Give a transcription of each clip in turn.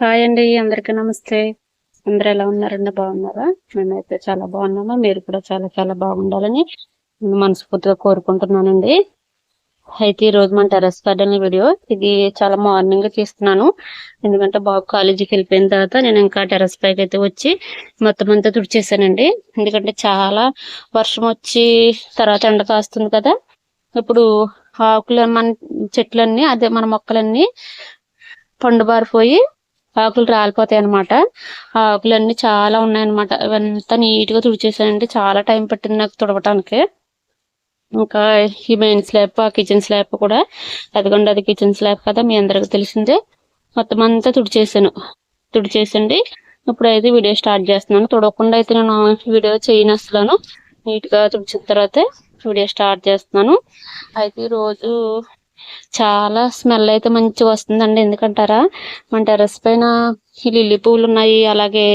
Hi అండి అందరికీ నమస్తే. అందరు ఎలా ఉన్నారండి? బాగున్నారా? మేమైతే చాలా బాగున్నాము. మీరు కూడా చాలా చాలా బాగుండాలని మనస్ఫూర్తిగా కోరుకుంటున్నానండి. అయితే ఈ రోజు మన టెరస్ గార్డెన్ వీడియో. ఇది చాలా మార్నింగ్ తీస్తున్నాను ఎందుకంటే బాబు కాలేజీకి వెళ్ళిపోయిన తర్వాత నేను ఇంకా టెరస్ పైకి అయితే వచ్చి మొత్తం అంతా తుడిచేసానండి ఎందుకంటే చాలా వర్షం వచ్చి తర్వాత ఎండ కాస్తుంది కదా. ఇప్పుడు ఆకులు మన చెట్లన్నీ అదే మన మొక్కలన్నీ పండుబారిపోయి ఆకులు రాలిపోతాయి అనమాట ఆకులు ఆకులన్నీ చాలా ఉన్నాయన్నమాట. ఇవంతా నీట్గా తుడిచేసానంటే చాలా టైం పట్టింది నాకు తుడవటానికి. ఇంకా ఈ మెయిన్ స్లాబ్ ఆ కిచెన్ స్లాబ్ కూడా. అదిగొండ అది కిచెన్ స్లాబ్ కదా మీ అందరికి తెలిసిందే. మొత్తం అంతా తుడిచేసాను. తుడిచేసండి. ఇప్పుడైతే వీడియో స్టార్ట్ చేస్తున్నాను. తుడవకుండా అయితే నేను వీడియో చేయను అసలు నీట్గా తుడిచిన తర్వాత వీడియో స్టార్ట్ చేస్తున్నాను. అయితే రోజు చాలా స్మెల్ అయితే మంచిగా వస్తుందండి. ఎందుకంటారా? మన టెర్రస్ పైన ఈ లిల్లీ పువ్వులు ఉన్నాయి. అలాగే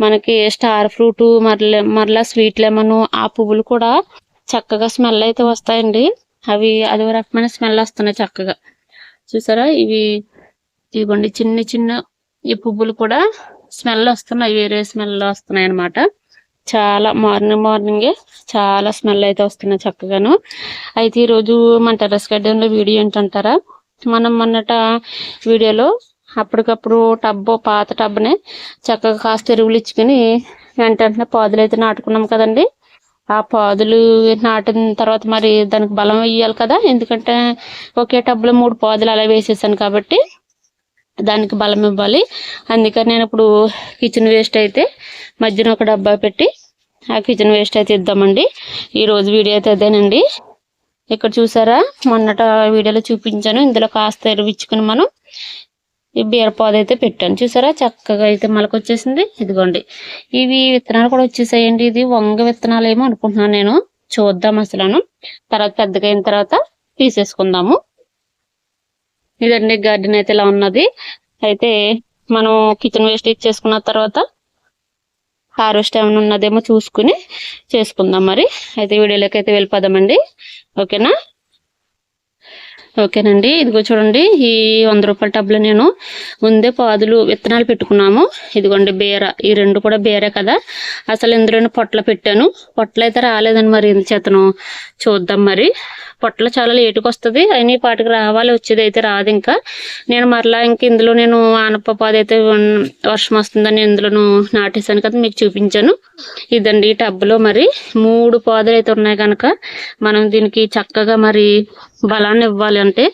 మనకి స్టార్ ఫ్రూట్ మరల మరలా స్వీట్ లెమన్ ఆ పువ్వులు కూడా చక్కగా స్మెల్ అయితే వస్తాయండి. అవి అదో రకమైన స్మెల్ వస్తున్నాయి చక్కగా. చూసారా? ఇవి ఇవ్వండి చిన్న చిన్న ఈ పువ్వులు కూడా స్మెల్ వస్తున్నాయి. వేరే స్మెల్ వస్తున్నాయి అన్నమాట చాలా మార్నింగ్ మార్నింగే చాలా స్మెల్ అయితే వస్తున్నాయి చక్కగాను. అయితే ఈరోజు మన టెర్రస్ గార్డెన్లో వీడియో ఏంటంటారా? మనం మొన్నట వీడియోలో అప్పటికప్పుడు టబ్బు పాత టబ్ని చక్కగా కాస్త ఎరువులు ఇచ్చుకుని వెంటనే పాదులు అయితే నాటుకున్నాం కదండి. ఆ పాదులు నాటిన తర్వాత మరి దానికి బలం వేయాలి కదా. ఎందుకంటే ఒకే టబ్లో మూడు పాదులు అలా వేసేసాను కాబట్టి దానికి బలం ఇవ్వాలి. అందుకని నేను ఇప్పుడు కిచెన్ వేస్ట్ అయితే మధ్యన ఒక డబ్బా పెట్టి ఆ కిచెన్ వేస్ట్ అయితే ఇద్దామండి. ఈరోజు వీడియో అయితే అదేనండి. ఇక్కడ చూసారా? మొన్నట వీడియోలో చూపించాను. ఇందులో కాస్త ఎరువిచ్చుకుని మనం ఈ బీరపాదు అయితే పెట్టాను. చూసారా? చక్కగా అయితే మొలకొచ్చేసింది ఇదిగోండి. ఇవి విత్తనాలు కూడా వచ్చేసాయండి. ఇది వంగ విత్తనాలు ఏమో అనుకుంటున్నాను నేను. చూద్దాం అసలు తర్వాత పెద్దగా అయిన తర్వాత తీసేసుకుందాము. ఇదండి గార్డెన్ అయితే ఇలా ఉన్నది. అయితే మనం కిచెన్ వేస్ట్ ఇచ్చేసుకున్న తర్వాత హార్వెస్ట్ ఏమైనా ఉన్నదేమో చూసుకుని చేసుకుందాం మరి. అయితే వీడియోలోకి అయితే వెళ్ళిపోదామండి. ఓకేనా? ఓకేనండి. ఇదిగో చూడండి ఈ వంద రూపాయల టబ్లో నేను ముందే పాదులు విత్తనాలు పెట్టుకున్నాము. ఇదిగోండి బీర. ఈ రెండు కూడా బీరే కదా. అసలు ఇందులోనే పొట్ల పెట్టాను. పొట్ల అయితే రాలేదని మరి చేతను చూద్దాం మరి. పొట్ల చాలా లేటుగా వస్తుంది. అయినా ఈ పాటికి రావాలి వచ్చేది అయితే రాదు ఇంకా. నేను మరలా ఇంక ఇందులో నేను ఆనపపాది అయితే వర్షం వస్తుందని ఇందులోను నాటేశాను కదా మీకు చూపించాను. ఇదండి ఈ టబ్లో మరి. మూడు పాదులు అయితే ఉన్నాయి కనుక మనం దీనికి చక్కగా మరి బలాన్ని ఇవ్వాలి అంటే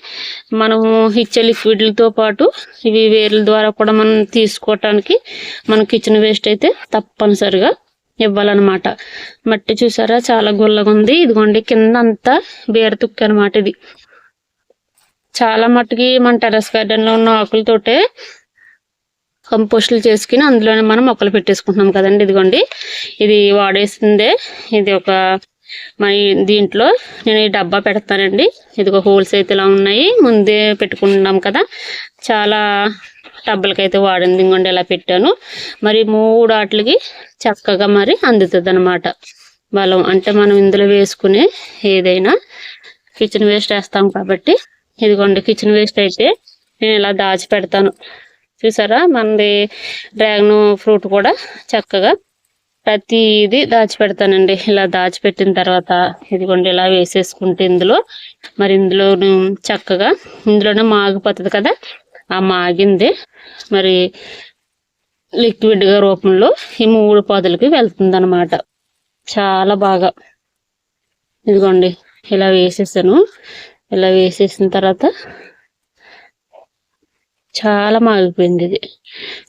మనము ఇచ్చే లిక్విడ్లతో పాటు ఇవి వేర్ల ద్వారా కూడా మనం తీసుకోవటానికి మన కిచెన్ వేస్ట్ అయితే తప్పనిసరిగా ఇవ్వాలన్నమాట. మట్టి చూసారా? చాలా గుల్లగా ఉంది. ఇదిగోండి కింద అంతా బీర తుక్కు అనమాట ఇది. చాలా మట్టుకి మన టెరస్ గార్డెన్లో ఉన్న ఆకులతోటే కంపోస్టులు చేసుకుని అందులోనే మనం మొక్కలు పెట్టేసుకుంటున్నాం కదండి. ఇదిగోండి ఇది వాడేసిందే. ఇది ఒక మా దీంట్లో నేను ఈ డబ్బా పెడతానండి. ఇదిగో హోల్స్ అయితే ఇలా ఉన్నాయి. ముందే పెట్టుకున్నాం కదా. చాలా టబ్బులకైతే వాడింది. ఇంకొండి ఇలా పెట్టాను. మరి మూడు ఆటలకి చక్కగా మరి అందుతుంది అనమాట బలం అంటే మనం ఇందులో వేసుకునే ఏదైనా కిచెన్ వేస్ట్ వేస్తాం కాబట్టి. ఇదిగోండి కిచెన్ వేస్ట్ అయితే నేను ఇలా దాచి పెడతాను చూసారా? మనది డ్రాగన్ ఫ్రూట్ కూడా చక్కగా ప్రతిది దాచిపెడతానండి. ఇలా దాచిపెట్టిన తర్వాత ఇదిగోండి ఇలా వేసేసుకుంటే ఇందులో మరి ఇందులో చక్కగా ఇందులోనే మాగిపోతుంది కదా? ఆ మాగింది. మరి లిక్విడ్గా రూపంలో ఈ మూడు పొదలకి వెళ్తుంది అనమాట చాలా బాగా. ఇదిగోండి ఇలా వేసేసాను. ఇలా వేసేసిన తర్వాత చాలా మాగిపోయింది ఇది.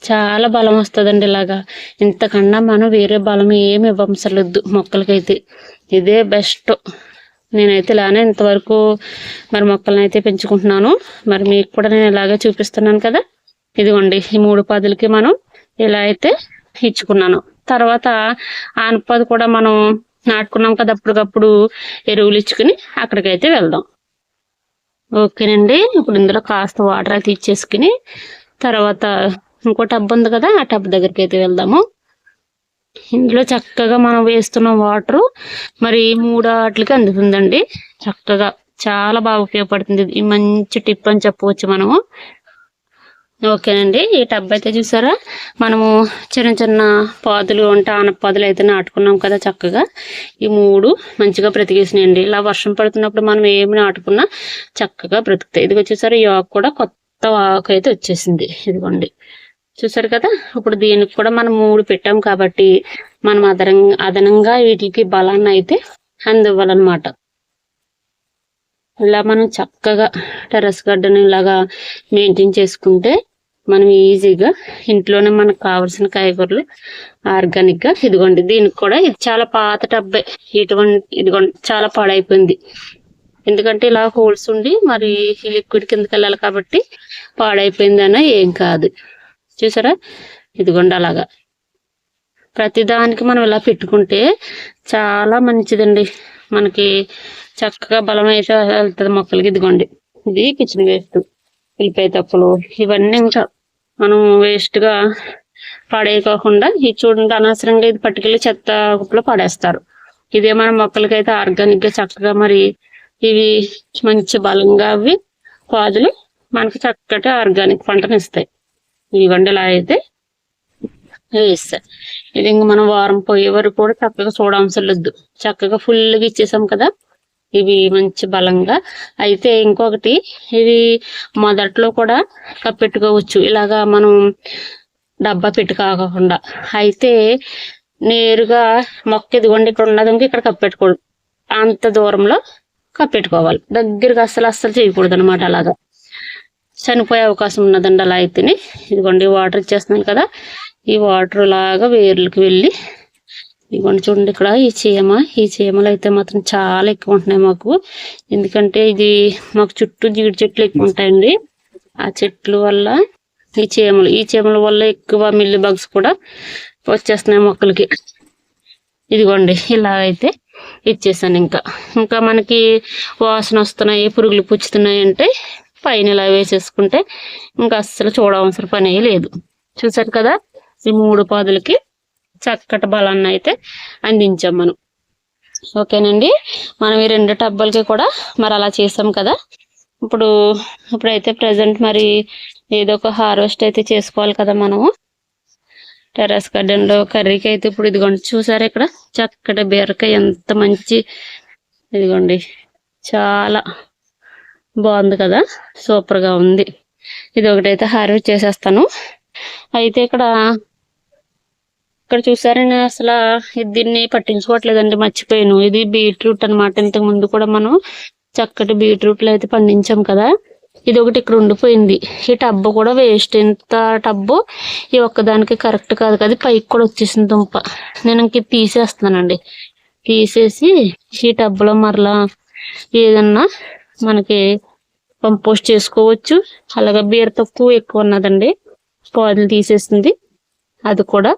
చాలా బలం వస్తుందండి ఇలాగా. ఇంతకన్నా మనం వేరే బలం ఏమి ఇవ్వంసలేదు మొక్కలకైతే. ఇదే బెస్ట్. నేనైతే ఇలానే ఇంతవరకు మరి మొక్కలను అయితే పెంచుకుంటున్నాను. మరి మీకు కూడా నేను ఇలాగే చూపిస్తున్నాను కదా. ఇదిగోండి ఈ మూడు పదులకి మనం ఇలా అయితే ఇచ్చుకున్నాను. తర్వాత ఆనపది కూడా మనం నాటుకున్నాం కదా అప్పటికప్పుడు ఎరువులు ఇచ్చుకుని అక్కడికైతే వెళ్దాం. ఓకేనండి. ఇప్పుడు ఇందులో కాస్త వాటర్ అయితే ఇచ్చేసుకుని తర్వాత ఇంకో టబ్ ఉంది కదా ఆ టబ్ దగ్గరికి అయితే వెళ్దాము. ఇందులో చక్కగా మనం వేస్తున్న వాటర్ మరి మూడు ఆటలకి అందుతుందండి. చక్కగా చాలా బాగా ఉపయోగపడుతుంది. ఈ మంచి టిప్ అని చెప్పవచ్చు మనము. ఓకేనండి. ఈ టబ్ అయితే చూసారా? మనము చిన్న చిన్న పాదులు అంటే ఆనపాదులు అయితే నాటుకున్నాం కదా చక్కగా. ఈ మూడు మంచిగా బ్రతికేసినాయండి. ఇలా వర్షం పడుతున్నప్పుడు మనం ఏమి నాటుకున్నా చక్కగా బ్రతుకుతాయి. ఇదిగో చూసారా ఈ ఆకు కూడా కొత్త ఆకు అయితే వచ్చేసింది. ఇదిగోండి. చూసారు కదా? ఇప్పుడు దీనికి కూడా మనం మూడు పెట్టాం కాబట్టి మనం అదనంగా అదనంగా వీటికి బలాన్ని అయితే అందివ్వాలన్నమాట. ఇలా మనం చక్కగా టెర్రస్ గార్డెన్ ఇలాగా మెయింటైన్ చేసుకుంటే మనం ఈజీగా ఇంట్లోనే మనకు కావాల్సిన కాయగూరలు ఆర్గానిక్గా. ఇదిగోండి దీనికి కూడా ఇది చాలా పాత డబ్బే ఇటువంటి ఇదిగోండి చాలా పాడైపోయింది. ఎందుకంటే ఇలా హోల్స్ ఉండి మరి లిక్విడ్ కిందకి వెళ్ళాలి కాబట్టి పాడైపోయిందన ఏం కాదు. చూసారా? ఇదిగోండి అలాగా. ప్రతిదానికి మనం ఇలా పెట్టుకుంటే చాలా మంచిదండి. మనకి చక్కగా బలం అయితే వెళ్తుంది మొక్కలకి. ఇదిగోండి ఇది కిచెన్ వేస్ట్ పిలిపే తప్పులు ఇవన్నీ ఇంకా మనం వేస్ట్గా పాడేయకోకుండా ఇది చూడండి అనవసరంగా ఇది పట్టుకెళ్ళి చెత్త కుప్పలో పడేస్తారు. ఇదే మన మొక్కలకైతే ఆర్గానిక్గా చక్కగా మరి ఇవి మంచి బలంగా అవి పాదులు మనకి చక్కటి ఆర్గానిక్ పంటను ఇస్తాయి. ఈ ఇలా అయితే వేస్తాయి ఇది ఇంక మనం వారం పోయే వరకు కూడా చక్కగా చూడవసరం లేదు. చక్కగా ఫుల్గా ఇచ్చేసాం కదా. ఇవి మంచి బలంగా. అయితే ఇంకొకటి ఇది మొదట్లో కూడా కప్పెట్టుకోవచ్చు. ఇలాగా మనం డబ్బా పెట్టుకోకుండా అయితే నేరుగా మొక్క ఇదిగోండి ఇక్కడ ఉన్నది ఇక్కడ కప్పెట్టుకోడు అంత దూరంలో కప్పెట్టుకోవాలి. దగ్గరగా అస్సలు అస్సలు చేయకూడదు అనమాట అలాగా. చనిపోయే అవకాశం ఉన్నదండి అలా అయితేనే. ఇదిగోండి వాటర్ ఇచ్చేస్తున్నాను కదా. ఈ వాటర్ లాగా వేర్లకి వెళ్ళి ఇదిగోండి చూడండి ఇక్కడ ఈ చీమ. ఈ చీమలు అయితే మాత్రం చాలా ఎక్కువ ఉంటున్నాయి మాకు. ఎందుకంటే ఇది మాకు చుట్టూ జీడి చెట్లు ఎక్కువ ఉంటాయండి. ఆ చెట్లు వల్ల ఈ చీమలు ఈ చీమల వల్ల ఎక్కువ మిల్లి బగ్స్ కూడా వచ్చేస్తున్నాయి మొక్కలకి. ఇదిగోండి ఇలా అయితే ఇచ్చేసాను ఇంకా. ఇంకా మనకి వాసన వస్తున్నాయి పురుగులు పుచ్చుతున్నాయి అంటే పైన ఇలా వేసేసుకుంటే ఇంకా అస్సలు చూడవలసిన పని లేదు. చూసారు కదా? ఈ మూడు పాదులకి చక్కటి బలాన్ని అయితే అందించాం మనం. ఓకేనండి? మనం ఈ రెండు టబ్బులకి కూడా మరి అలా చేసాం కదా? ఇప్పుడు ఇప్పుడైతే ప్రజెంట్ మరి ఏదో ఒక హార్వెస్ట్ అయితే చేసుకోవాలి కదా మనము. టెర్రస్ గార్డెన్లో కర్రీకి అయితే ఇప్పుడు ఇదిగోండి చూసారా ఇక్కడ? చక్కటి బీరకాయ ఎంత మంచి ఇదిగోండి చాలా బాగుంది కదా? సూపర్గా ఉంది. ఇది ఒకటైతే హార్వెస్ట్ చేసేస్తాను. అయితే ఇక్కడ ఇక్కడ చూసారని అసలు దీన్ని పట్టించుకోవట్లేదండి మర్చిపోయాను. ఇది బీట్రూట్ అన్నమాట. ఇంతకు ముందు కూడా మనం చక్కటి బీట్రూట్లు అయితే పండించాం కదా. ఇది ఒకటి ఇక్కడ ఉండిపోయింది. ఈ టబ్బు కూడా వేస్ట్. ఎంత టబ్బు ఈ ఒక్కదానికి కరెక్ట్ కాదు కదా. పైకి కూడా వచ్చేసింది దుంప. నేను ఇంక ఇది తీసేస్తున్నానండి. తీసేసి ఈ టబ్బులో మరలా ఏదన్నా మనకి కంపోస్ట్ చేసుకోవచ్చు. అలాగే బీర తక్కువ ఎక్కువ ఉన్నదండి. పాదులు తీసేసింది. అది కూడా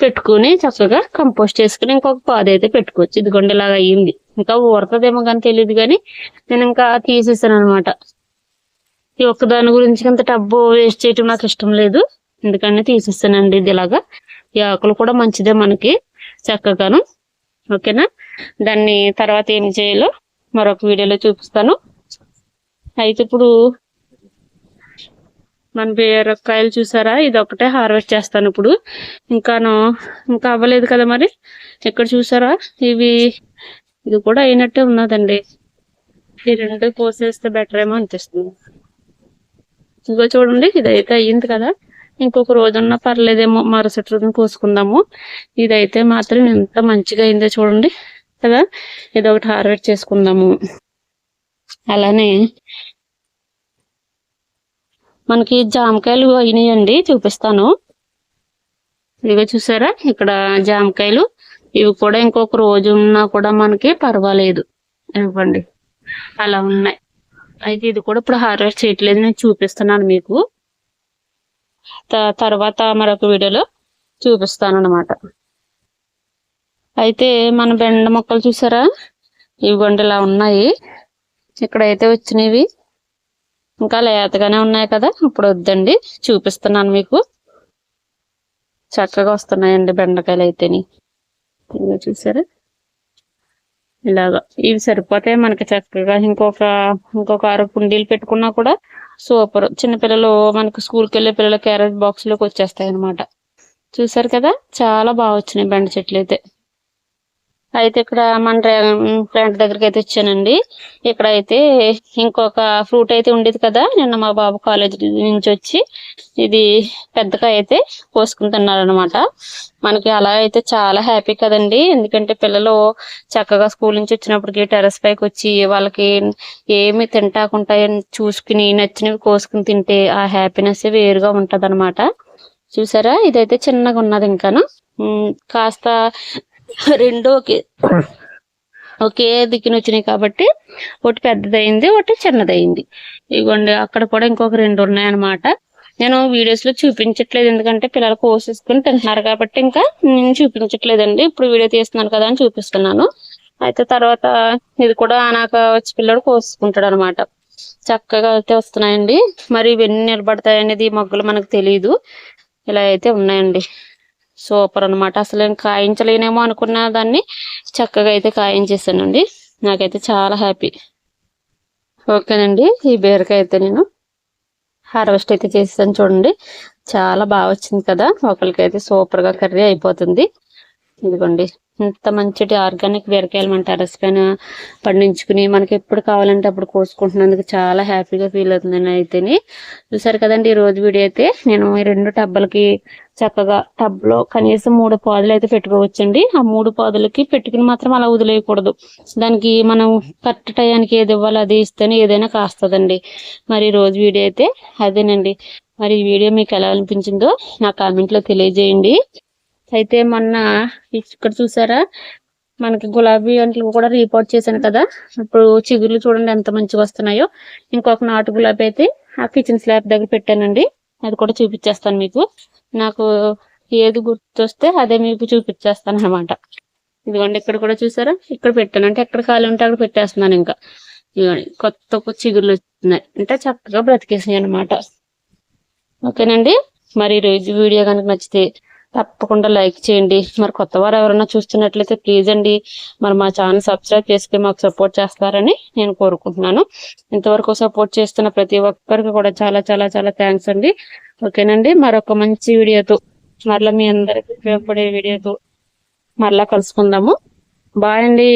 పెట్టుకుని చక్కగా కంపోస్ట్ చేసుకుని ఇంకొక పాదు అయితే పెట్టుకోవచ్చు. ఇదిగోండి ఇలాగా అయ్యింది. ఇంకా ఊరుతుందేమో కానీ తెలియదు కానీ నేను ఇంకా తీసేసాను అనమాట ఈ ఒక్క దాని గురించి ఇంత డబ్బు వేస్ట్ చేయటం నాకు ఇష్టం లేదు. ఎందుకని తీసేస్తానండి ఇది ఇలాగా ఈ ఆకులు కూడా మంచిదే మనకి చక్కగాను. ఓకేనా? దాన్ని తర్వాత ఏం చేయాలో మరొక వీడియోలో చూపిస్తాను. అయితే ఇప్పుడు మన బీరకాయలు చూసారా? ఇది ఒకటే హార్వెస్ట్ చేస్తాను ఇప్పుడు. ఇంకాను ఇంకా అవ్వలేదు కదా మరి? ఇక్కడ చూసారా? ఇవి ఇది కూడా అయినట్టే ఉన్నదండి. ఈ రెండు కోసేస్తే బెటర్ ఏమో అనిపిస్తుంది. ఇంకో చూడండి ఇదైతే అయ్యింది కదా. ఇంకొక రోజున్నా పర్లేదేమో మరుసటి రోజున కోసుకుందాము. ఇదైతే మాత్రం ఎంత మంచిగా అయిందో చూడండి కదా. ఇది ఒకటి హార్వెస్ట్ చేసుకుందాము. అలానే మనకి జామకాయలు అయినాయండి చూపిస్తాను. ఇదిగో చూసారా? ఇక్కడ జామకాయలు. ఇవి కూడా ఇంకొక రోజు ఉన్నా కూడా మనకి పర్వాలేదు. ఇవ్వండి. అలా ఉన్నాయి. అయితే ఇది కూడా ఇప్పుడు హార్వెస్ట్ చేయట్లేదు నేను చూపిస్తున్నాను మీకు. త- తర్వాత మరొక వీడియోలో చూపిస్తాను అనమాట అయితే మన బెండ మొక్కలు చూసారా? ఇవిగోండి ఇలా ఉన్నాయి. ఇక్కడైతే వచ్చినవి. ఇంకా లేతగానే ఉన్నాయి కదా ఇప్పుడు వద్దండి. చూపిస్తున్నాను మీకు. చక్కగా వస్తున్నాయండి బెండకాయలు అయితేని. ఇలా చూసారా? ఇలాగా. ఇవి సరిపోతే మనకి చక్కగా ఇంకొక ఇంకొక ఆరు కుండీలు పెట్టుకున్నా కూడా సూపర్. చిన్నపిల్లలు మనకి స్కూల్కి వెళ్ళే పిల్లల క్యారెట్ బాక్స్లోకి వచ్చేస్తాయి అనమాట చూసారు కదా? చాలా బాగా వచ్చినాయి బెండ చెట్లు అయితే అయితే ఇక్కడ మన ఫ్రెండ్ దగ్గరికి అయితే వచ్చానండి. ఇక్కడ అయితే ఇంకొక ఫ్రూట్ అయితే ఉండేది కదా నిన్న మా బాబు కాలేజ్ నుంచి వచ్చి ఇది పెద్దగా అయితే కోసుకుంటున్నారనమాట మనకి అలా అయితే చాలా హ్యాపీ కదండి. ఎందుకంటే పిల్లలు చక్కగా స్కూల్ నుంచి వచ్చినప్పటికి టెరస్ పైకి వచ్చి వాళ్ళకి ఏమి తింటాకుంటా చూసుకుని నచ్చినవి కోసుకుని తింటే ఆ హ్యాపీనెస్ వేరుగా ఉంటది చూసారా? ఇదైతే చిన్నగా ఉన్నది ఇంకాను. కాస్త రెండు ఒకే ఒకే దిక్కున వచ్చినాయి కాబట్టి ఒకటి పెద్దదైంది ఒకటి చిన్నదైంది. ఇగోండి అక్కడ కూడా ఇంకొక రెండు ఉన్నాయన్నమాట. నేను వీడియోస్లో చూపించట్లేదు ఎందుకంటే పిల్లలు కోసేసుకుని తింటున్నారు కాబట్టి ఇంకా నేను చూపించట్లేదండి. ఇప్పుడు వీడియో తీస్తున్నాను కదా అని చూపిస్తున్నాను. అయితే తర్వాత ఇది కూడా నాకు వచ్చి పిల్లడు కోసుకుంటాడు అనమాట చక్కగా అయితే వస్తున్నాయండి. మరి ఇవన్నీ నిలబడతాయనేది ఈ మొగ్గలు మనకు తెలియదు ఇలా అయితే ఉన్నాయండి. సూపర్ అన్నమాట. అసలు నేను కాయించలేనేమో అనుకున్న దాన్ని చక్కగా అయితే కాయించేసానండి. నాకైతే చాలా హ్యాపీ. ఓకేనండి ఈ బీరకాయ అయితే నేను హార్వెస్ట్ అయితే చేసేసాను చూడండి. చాలా బాగా వచ్చింది కదా. ఒకరికైతే సూపర్గా కర్రీ అయిపోతుంది. ఇదిగోండి ఇంత మంచిటి ఆర్గానిక్ బీరకాయలు మన టెరస్ పైన పండించుకుని మనకి ఎప్పుడు కావాలంటే అప్పుడు కోసుకుంటున్నందుకు చాలా హ్యాపీగా ఫీల్ అవుతుంది అయితేని. చూసారు కదండి ఈ రోజు వీడియో అయితే నేను ఈ రెండు టబ్బలకి చక్కగా టబ్లో కనీసం మూడు పాదులు అయితే పెట్టుకోవచ్చండి. ఆ మూడు పాదులకి పెట్టుకుని మాత్రం అలా వదిలేయకూడదు. దానికి మనం కరెక్ట్ టయానికి ఏది ఇవ్వాలో అది ఇస్తేనే ఏదైనా కాస్తుందండి. మరి రోజు వీడియో అయితే అదేనండి. మరి ఈ వీడియో మీకు ఎలా అనిపించిందో నా కామెంట్లో తెలియజేయండి. అయితే మొన్న ఇక్కడ చూసారా? మనకి గులాబీ అంట్లు కూడా రిపోర్ట్ చేశాను కదా. ఇప్పుడు చిగుర్లు చూడండి ఎంత మంచిగా వస్తున్నాయో. ఇంకొక నాటు గులాబీ అయితే ఆ కిచెన్ స్లాబ్ దగ్గర పెట్టానండి. అది కూడా చూపించేస్తాను మీకు. నాకు ఏది గుర్తొస్తే అదే మీకు చూపించేస్తాను అనమాట ఇదిగోండి ఇక్కడ కూడా చూసారా? ఇక్కడ పెట్టాను. అంటే ఎక్కడ ఖాళీ ఉంటే అక్కడ పెట్టేస్తున్నాను ఇంకా. ఇదిగోండి కొత్త చిగుర్లు వస్తున్నాయి అంటే చక్కగా బ్రతికేసాయి అనమాట ఓకేనండి? మరి ఈరోజు రోజు వీడియో కనుక నచ్చితే తప్పకుండా లైక్ చేయండి. మరి కొత్త వారు ఎవరైనా చూస్తున్నట్లయితే ప్లీజ్ అండి మరి మా ఛానల్ సబ్స్క్రైబ్ చేసుకుని మాకు సపోర్ట్ చేస్తారని నేను కోరుకుంటున్నాను. ఇంతవరకు సపోర్ట్ చేస్తున్న ప్రతి ఒక్కరికి కూడా చాలా చాలా చాలా థ్యాంక్స్ అండి. ఓకేనండి మరొక మంచి వీడియోతో మరలా మీ అందరికి ఉపయోగపడే వీడియోతో మరలా కలుసుకుందాము. బాయ్ అండి.